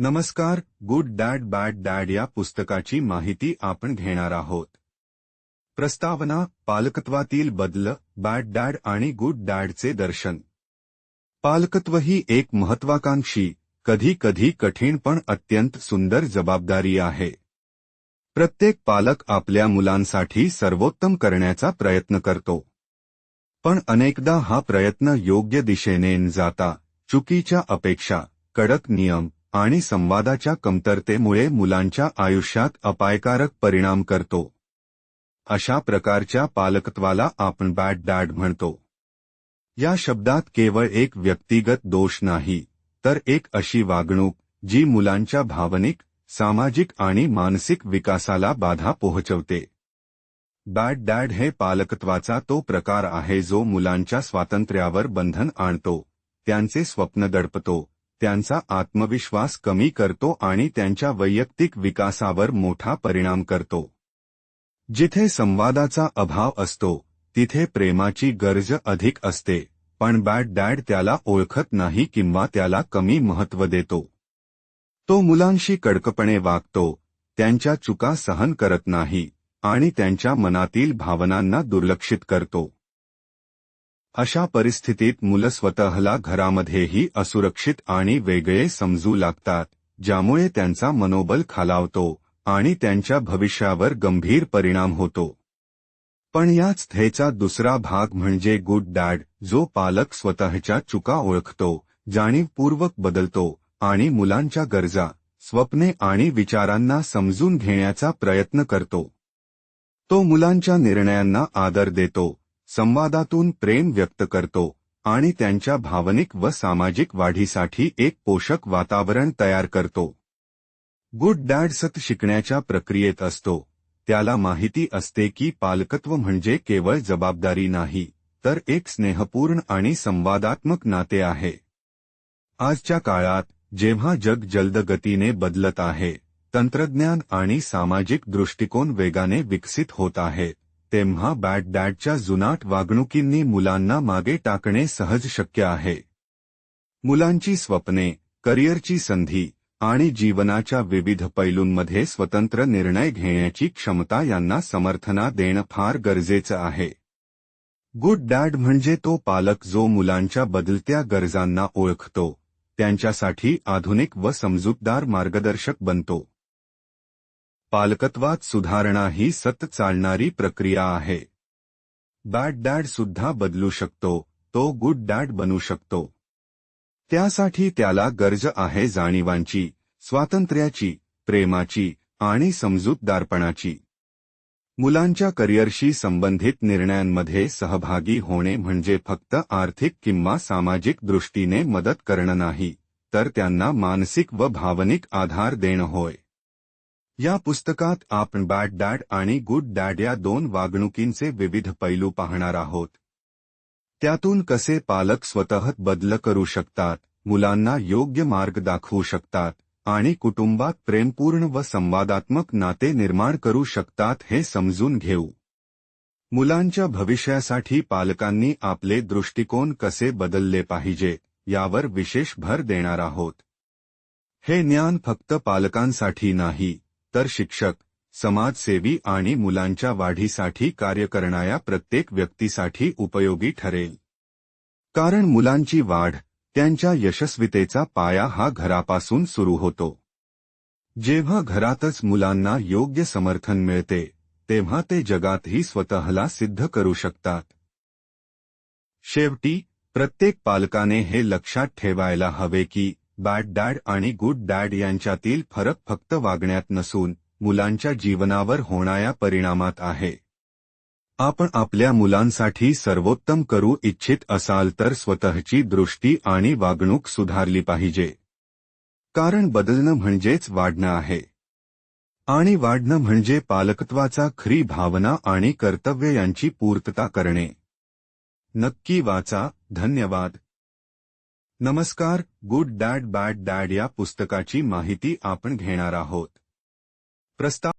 नमस्कार good dad bad dad या पुस्तकाची माहिती आपण घेणार आहोत. प्रस्तावना पालकत्वातील बदल बॅड डॅड आणि गुड डॅडचे दर्शन. पालकत्व ही एक महत्वाकांक्षी कधी कधी कठीण पण अत्यंत सुंदर जबाबदारी आहे. प्रत्येक पालक आपल्या मुलांसाठी सर्वोत्तम करण्याचा प्रयत्न करतो. पण अनेकदा हा प्रयत्न योग्य दिशेने जाता चुकीच्या अपेक्षा कडक नियम आणि संवादाच्या कमतरतेमुळे मुलांच्या आयुष्यात अपायकारक परिणाम करतो. अशा प्रकारच्या पालकत्वाला आपण बॅड डॅड म्हणतो. या शब्दात केवळ एक व्यक्तिगत दोष नाही तर एक अशी वागणूक जी मुलांच्या भावनिक सामाजिक आणि मानसिक विकासाला बाधा पोहोचवते. बॅड डॅड हे पालकत्वाचा तो प्रकार आहे जो मुलांच्या स्वातंत्र्यावर बंधन आणतो त्यांचे स्वप्न दडपतो त्यांचा आत्मविश्वास कमी करतो आणि त्यांच्या वैयक्तिक विकासावर मोठा परिणाम करतो. जिथे संवादाचा अभाव असतो तिथे प्रेमाची गरज अधिक असते पण बॅड डॅड त्याला ओळखत नाही किंवा त्याला कमी महत्त्व देतो. तो मुलांशी कडकपणे वागतो त्यांच्या चुका सहन करत नाही आणि त्यांच्या मनातील भावनांना दुर्लक्षित करतो. अशा परिस्थितीत मुलं स्वतःला घरामध्येही असुरक्षित आणि वेगळे समजू लागतात ज्यामुळे त्यांचा मनोबल खालावतो आणि त्यांच्या भविष्यावर गंभीर परिणाम होतो. पण याच थेचा दुसरा भाग म्हणजे गुड डॅड जो पालक स्वतःच्या चुका ओळखतो जाणीवपूर्वक बदलतो आणि मुलांच्या गरजा स्वप्ने आणि विचारांना समजून घेण्याचा प्रयत्न करतो. तो मुलांच्या निर्णयांना आदर देतो संवादातून प्रेम व्यक्त करतो आणि त्यांच्या भावनिक व सामाजिक वाढीसाठी एक पोषक वातावरण तयार करतो. गुड डॅड सत शिकण्याच्या प्रक्रियेत असतो. त्याला माहिती असते की पालकत्व म्हणजे केवळ जबाबदारी नाही तर एक स्नेहपूर्ण आणि संवादात्मक नाते आहे. आजच्या काळात जेव्हा जग जलदगतीने बदलत आहे तंत्रज्ञान आणि सामाजिक दृष्टिकोन वेगाने विकसित होत आहेत तेव्हा बॅट डॅडच्या जुनाट वागणुकींनी मुलांना मागे टाकणे सहज शक्य आहे. मुलांची स्वप्ने करिअरची संधी आणि जीवनाच्या विविध पैलूंमध्ये स्वतंत्र निर्णय घेण्याची क्षमता यांना समर्थना देणं फार गरजेचं आहे. गुड डॅड म्हणजे तो पालक जो मुलांच्या बदलत्या गरजांना ओळखतो त्यांच्यासाठी आधुनिक व समजूतदार मार्गदर्शक बनतो. पालकत्वात सुधारणा ही सतत चालणारी प्रक्रिया आहे. बॅड डॅड सुद्धा बदलू शकतो तो गुड डॅड बनू शकतो. त्यासाठी त्याला गरज आहे जाणीवांची स्वातंत्र्याची प्रेमाची आणि समजूतदारपणाची. मुलांच्या करिअरशी संबंधित निर्णयांमध्ये सहभागी होणे म्हणजे फक्त आर्थिक किंवा सामाजिक दृष्टीने मदत करणं नाही तर त्यांना मानसिक व भावनिक आधार देणं होय. या पुस्तकात आपण बॅड डॅड आणि गुड डॅड या दोन वागणुकींचे विविध पैलू पाहणार आहोत. त्यातून कसे पालक स्वतः बदल करू शकतात मुलांना योग्य मार्ग दाखवू शकतात आणि कुटुंबात प्रेमपूर्ण व संवादात्मक नाते निर्माण करू शकतात हे समजून घेऊ. मुलांच्या भविष्यासाठी पालकांनी आपले दृष्टिकोन कसे बदलले पाहिजे यावर विशेष भर देणार आहोत. हे ज्ञान फक्त पालकांसाठी नाही तर शिक्षक समाजसेवी आणि मुलांच्या वाढीसाठी कार्य करणाऱ्या प्रत्येक व्यक्तीसाठी उपयोगी ठरेल. कारण मुलांची वाढ त्यांच्या यशस्वीतेचा पाया हा घरापासून सुरू होतो. जेव्हा घरातच मुलांना योग्य समर्थन मिळते तेव्हा ते जगातही स्वतःला सिद्ध करू शकतात. शेवटी प्रत्येक पालकाने हे लक्षात ठेवायला हवे की बॅड डॅड आणि गुड डॅड यांच्यातील फरक फक्त वागण्यात नसून मुलांच्या जीवनावर होणाऱ्या परिणामात आहे. आपण आपल्या मुलांसाठी सर्वोत्तम करू इच्छित असाल तर स्वतःची दृष्टी आणि वागणूक सुधारली पाहिजे. कारण बदलणं म्हणजेच वाढणं आहे. आणि वाढणं म्हणजे पालकत्वाचा खरी भावना आणि कर्तव्य यांची पूर्तता करणे. नक्की वाचा. धन्यवाद. नमस्कार गुड डॅड बॅड डॅड या पुस्तकाची माहिती आपण घेणार आहोत. प्रस्ताव